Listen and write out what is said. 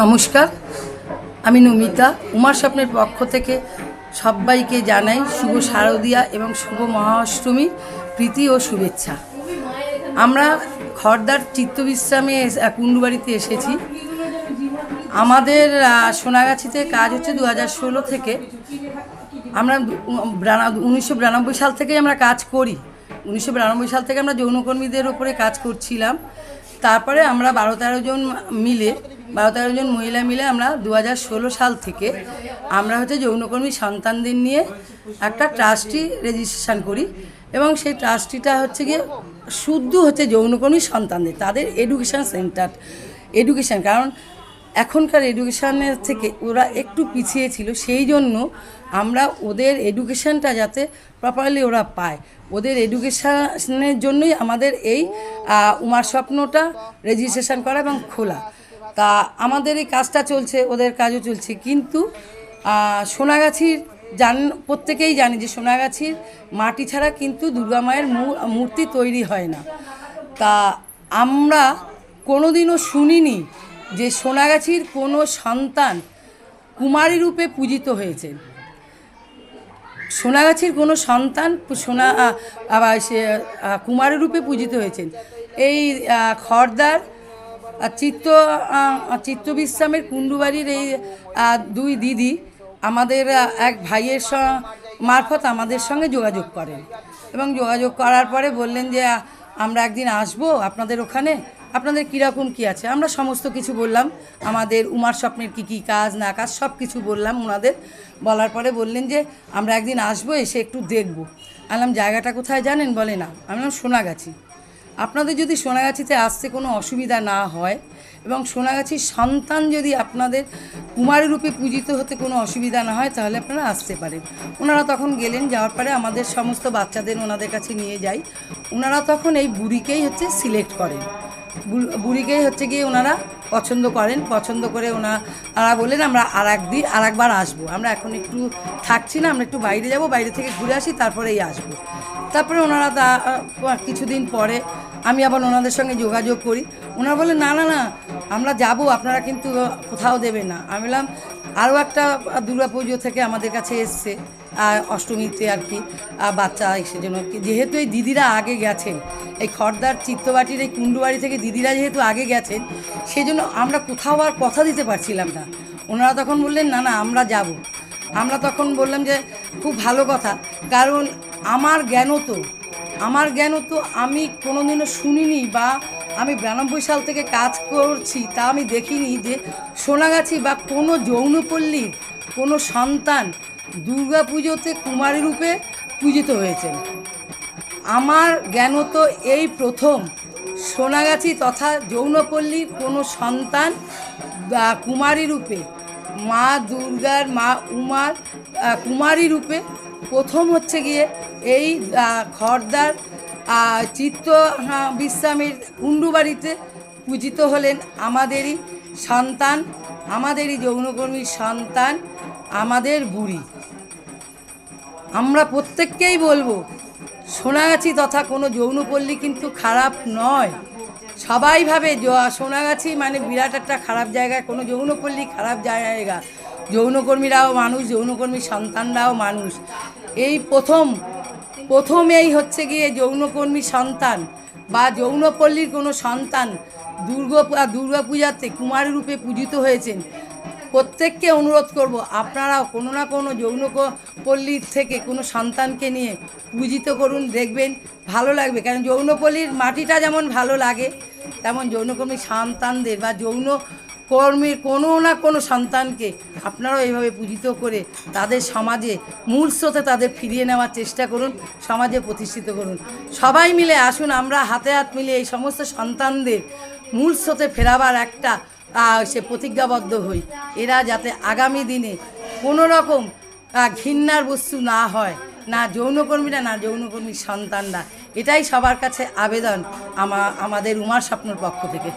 নমস্কার, আমি নমিতা, উমার স্বপ্নের পক্ষ থেকে সবাইকে জানাই শুভ শারদিয়া এবং শুভ মহাষ্টমী, প্রীতি ও শুভেচ্ছা। আমরা খড়দার চিত্তবিশ্রামে কুণ্ডুবাড়িতে এসেছি। আমাদের সোনাগাছিতে কাজ হচ্ছে দু হাজার ষোলো থেকে। আমরা উনিশশো বিরানব্বই সাল থেকেই আমরা কাজ করি। উনিশশো বিরানব্বই সাল থেকে আমরা যৌনকর্মীদের ওপরে কাজ করছিলাম। তারপরে আমরা বারো তেরো জন মিলে বারো তেরো জন মহিলা মিলে আমরা দু হাজার ষোলো সাল থেকে আমরা হচ্ছে যৌনকর্মী সন্তানদের নিয়ে একটা ট্রাস্টি রেজিস্ট্রেশন করি এবং সেই ট্রাস্টিটা হচ্ছে গিয়ে শুদ্ধ হচ্ছে যৌনকর্মী সন্তানদের, তাদের এডুকেশান সেন্টার, এডুকেশান, কারণ এখনকার এডুকেশানের থেকে ওরা একটু পিছিয়ে ছিল, সেই জন্য আমরা ওদের এডুকেশানটা যাতে প্রপারলি ওরা পায়। ওদের এডুকেশানের জন্যই আমাদের এই উমার স্বপ্নটা রেজিস্ট্রেশন করা এবং খোলা। তা আমাদের এই কাজটা চলছে ওদের কাজও চলছে। কিন্তু সোনাগাছির জান প্রত্যেকেই জানি যে সোনাগাছির মাটি ছাড়া কিন্তু দুর্গা মায়ের মূর্তি তৈরি হয় না। তা আমরা কোনোদিনও শুনিনি যে সোনাগাছির কোনো সন্তান কুমারী রূপে পূজিত হয়েছেন সোনাগাছির কোনো সন্তান সোনা আবার সে কুমারী রূপে পূজিত হয়েছেন। এই আ, চিত্ত চিত্তবিশ্রামের কুণ্ডুবাড়ির এই দুই দিদি আমাদের এক ভাইয়ের মারফত আমাদের সঙ্গে যোগাযোগ করেন। এবং যোগাযোগ করার পরে বললেন যে আমরা একদিন আসব আপনাদের ওখানে। আপনাদের কীরকম কী আছে? আমরা সমস্ত কিছু বললাম। আমাদের উমার স্বপ্নের কী কী কাজ, না কাজ, সব কিছু বললাম ওনাদের বলার পরে বললেন যে, আমরা একদিন আসব, এসে একটু দেখব। আনলাম জায়গাটা কোথায় জানেন? বলে না। আমি সোনাগাছি। আপনাদের যদি সোনাগাছিতে আসতে কোনো অসুবিধা না হয় এবং সোনাগাছির সন্তান যদি আপনাদের কুমারী রূপে পূজিত হতে কোনো অসুবিধা না হয়, তাহলে আপনারা আসতে পারেন। ওনারা তখন গেলেন, যাওয়ার পরে আমাদের সমস্ত বাচ্চাদের ওনাদের কাছে নিয়ে যাই। ওনারা তখন এই বুড়িকেই হচ্ছে সিলেক্ট করেন। বুড়িকেই হচ্ছে গিয়ে ওনারা পছন্দ করেন। পছন্দ করে ওনারা বললেন, আমরা আর একদিন আর একবার আসব। আমরা এখন একটু থাকছি না, আমরা একটু বাইরে যাব, বাইরে থেকে ঘুরে আসি, তারপরেই আসব। তারপরে ওনারা তা কিছুদিন পরে আমি আবার ওনাদের সঙ্গে যোগাযোগ করি। ওনারা বললেন, না না না, আমরা যাব, আপনারা কিন্তু কোথাও দেবেন না। আমি বললাম, আরও একটা দুর্গা পুজো থেকে আমাদের কাছে এসছে। অষ্টমীতে আর কি বাচ্চা এসে জন্য যেহেতু এই দিদিরা আগে গেছেন, এই খর্দার চিত্তবাটির এই কুণ্ডুবাড়ি থেকে দিদিরা যেহেতু আগে গেছেন সেই জন্য আমরা কোথাও আর কথা দিতে পারছিলাম না। ওনারা তখন বললেন, না না, আমরা যাব। আমরা তখন বললাম যে, খুব ভালো কথা, কারণ আমার জ্ঞানও তো, আমার জ্ঞানও তো আমি কোনোদিনও শুনিনি বা আমি বিরানব্বই সাল থেকে কাজ করছি তা আমি দেখিনি যে, সোনাগাছি বা কোনো যৌনপল্লীর কোনো সন্তান দুর্গা পুজোতে কুমারী রূপে পূজিত হয়েছেন। আমার জ্ঞান তো এই প্রথম সোনাগাছি তথা যৌনপল্লীর কোনো সন্তান কুমারী রূপে মা দুর্গার মা উমার কুমারী রূপে প্রথম হচ্ছে গিয়ে এই আহ, খড়দার চিত্ত বিশ্রামের কুণ্ডুবাড়িতে পূজিত হলেন আমাদেরই সন্তান, আমাদেরই যৌনকর্মীর সন্তান, আমাদের বুড়ি। আমরা প্রত্যেককেই বলব, সোনাগাছি তথা কোনো যৌনপল্লী কিন্তু খারাপ নয়। সবাই ভাবে সোনাগাছি মানে বিরাট একটা খারাপ জায়গা কোনো যৌনপল্লী খারাপ জায়গা। যৌনকর্মীরাও মানুষ যৌনকর্মীর সন্তানরাও মানুষ। এই প্রথম, প্রথমেই হচ্ছে গিয়ে যৌনকর্মী সন্তান বা যৌনপল্লীর কোনো সন্তান দুর্গা দুর্গা পূজাতে কুমারী রূপে পূজিত হয়েছেন। প্রত্যেককে অনুরোধ করব, আপনারাও কোনো না কোনো যৌন পল্লীর থেকে কোনো সন্তানকে নিয়ে পূজিত করুন, দেখবেন ভালো লাগবে। কারণ যৌনপল্লীর মাটিটা যেমন ভালো লাগে, তেমন যৌনকর্মী সন্তানদের বা যৌন কর্মীর কোনো না কোনো সন্তানকে আপনারাও এইভাবে পূজিত করে তাদের সমাজে, মূল স্রোতে তাদের ফিরিয়ে নেওয়ার চেষ্টা করুন, সমাজে প্রতিষ্ঠিত করুন। সবাই মিলে আসুন, আমরা হাতে হাত মিলে এই সমস্ত সন্তানদের মূল স্রোতে ফেরাবার একটা সে প্রতিজ্ঞাবদ্ধ হই। এরা যাতে আগামী দিনে কোনো রকম ঘৃণার বস্তু না হয়, না যৌনকর্মীরা, না যৌনকর্মীর সন্তানরা। এটাই সবার কাছে আবেদন আমা, আমাদের উমার স্বপ্নর পক্ষ থেকে।